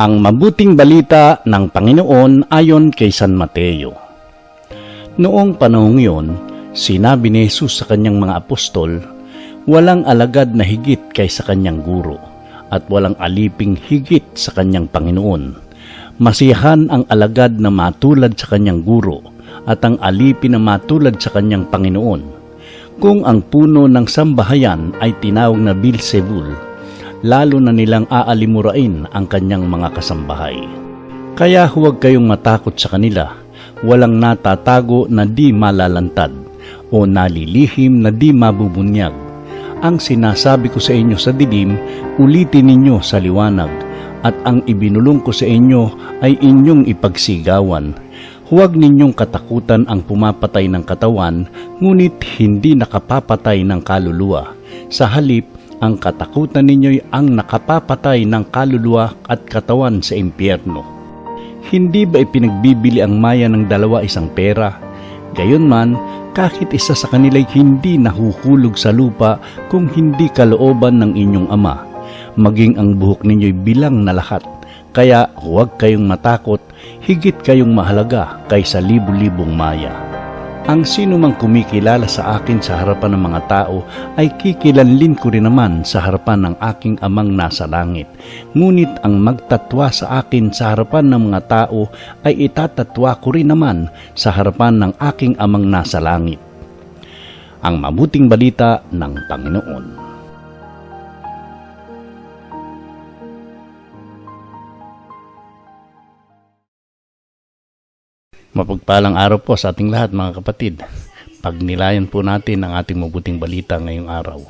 Ang mabuting balita ng Panginoon ayon kay San Mateo. Noong panahong yun, sinabi ni Jesus sa kanyang mga apostol, walang alagad na higit kaysa kanyang guro, at walang aliping higit sa kanyang Panginoon. Masiyahan ang alagad na matulad sa kanyang guro, at ang alipin na matulad sa kanyang Panginoon. Kung ang puno ng sambahayan ay tinawag na Beelzebul, lalo na nilang aalimurain ang kanyang mga kasambahay. Kaya huwag kayong matakot sa kanila, walang natatago na di malalantad o nalilihim na di mabubunyag. Ang sinasabi ko sa inyo sa dilim, ulitin ninyo sa liwanag, at ang ibinulong ko sa inyo ay inyong ipagsigawan. Huwag ninyong katakutan ang pumapatay ng katawan, ngunit hindi nakapapatay ng kaluluwa. Sa halip, ang katakutan ninyo'y ang nakapapatay ng kaluluwa at katawan sa impyerno. Hindi ba ipinagbibili ang maya ng dalawa isang pera? Gayunman, kahit isa sa kanila'y hindi nahuhulog sa lupa kung hindi kalooban ng inyong ama. Maging ang buhok ninyo'y bilang na lahat. Kaya huwag kayong matakot, higit kayong mahalaga kaysa libu-libong maya. Ang sino mang kumikilala sa akin sa harapan ng mga tao ay kikilanlin ko rin naman sa harapan ng aking amang nasa langit. Ngunit ang magtatwa sa akin sa harapan ng mga tao ay itatatwa ko rin naman sa harapan ng aking amang nasa langit. Ang mabuting balita ng Panginoon. Mapagpalang araw po sa ating lahat mga kapatid. Pagnilayan po natin ang ating mabuting balita ngayong araw.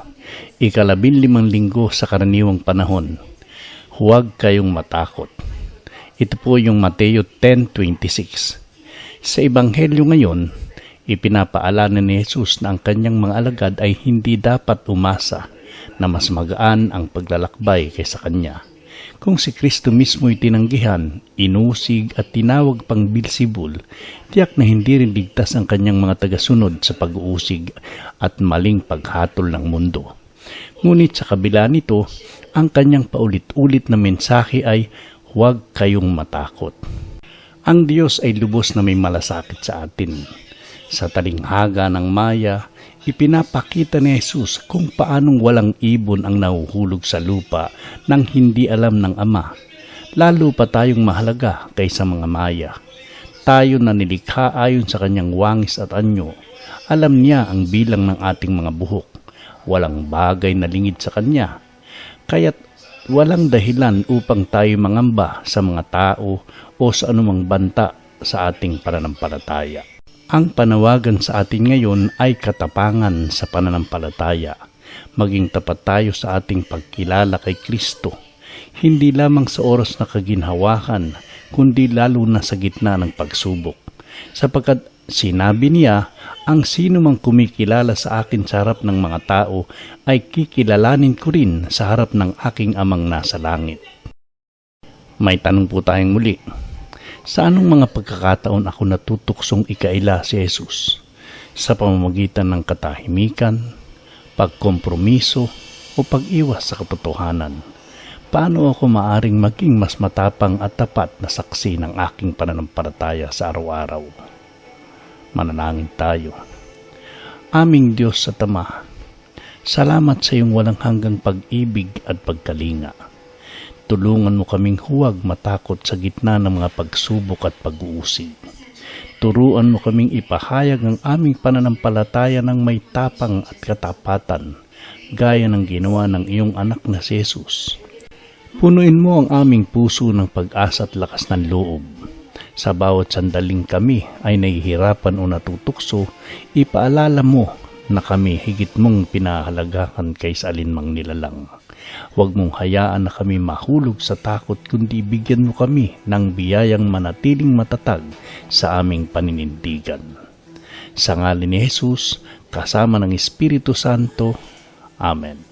Ikalabin limang linggo sa karaniwang panahon. Huwag kayong matakot. Ito po yung Mateo 10.26. Sa Ebanghelyo ngayon, ipinapaalanan ni Jesus na ang kanyang mga alagad ay hindi dapat umasa na mas magaan ang paglalakbay kaysa kanya. Kung si Kristo mismo'y tinanggihan, inusig at tinawag pang Bilsibul, tiyak na hindi rin ligtas ang kanyang mga tagasunod sa pag-uusig at maling paghatol ng mundo. Ngunit sa kabila nito, ang kanyang paulit-ulit na mensahe ay huwag kayong matakot. Ang Diyos ay lubos na may malasakit sa atin. Sa talinghaga ng Maya, ipinapakita ni Jesus kung paanong walang ibon ang nahuhulog sa lupa nang hindi alam ng Ama. Lalo pa tayong mahalaga kaysa mga Maya. Tayo na nilikha ayon sa kanyang wangis at anyo. Alam niya ang bilang ng ating mga buhok. Walang bagay na lingid sa kanya. Kaya't walang dahilan upang tayo mangamba sa mga tao o sa anumang banta sa ating pananampalataya. Ang panawagan sa atin ngayon ay katapangan sa pananampalataya. Maging tapat tayo sa ating pagkilala kay Kristo. Hindi lamang sa oras na kaginhawakan, kundi lalo na sa gitna ng pagsubok. Sapagkat sinabi niya, ang sino mang kumikilala sa akin sa harap ng mga tao ay kikilalanin ko rin sa harap ng aking amang nasa langit. May tanong po tayong muli. Sa anong mga pagkakataon ako natutuksong ikaila si Jesus? Sa pamamagitan ng katahimikan, pagkompromiso, o pag-iwas sa katotohanan? Paano ako maaring maging mas matapang at tapat na saksi ng aking pananampalataya sa araw-araw? Manalangin tayo. Aming Diyos sa Tama, salamat sa iyong walang hanggang pag-ibig at pagkalinga. Tulungan mo kaming huwag matakot sa gitna ng mga pagsubok at pag-uusig. Turuan mo kaming ipahayag ang aming pananampalataya ng may tapang at katapatan, gaya ng ginawa ng iyong anak na si Jesus. Punuin mo ang aming puso ng pag-asa at lakas ng loob. Sa bawat sandaling kami ay nahihirapan o natutukso, ipaalala mo na kami higit mong pinahalagahan kaysa alinmang nilalang. Huwag mong hayaan na kami mahulog sa takot kundi bigyan mo kami ng biyayang manatiling matatag sa aming paninindigan. Sa ngalan ni Jesus, kasama ng Espiritu Santo. Amen.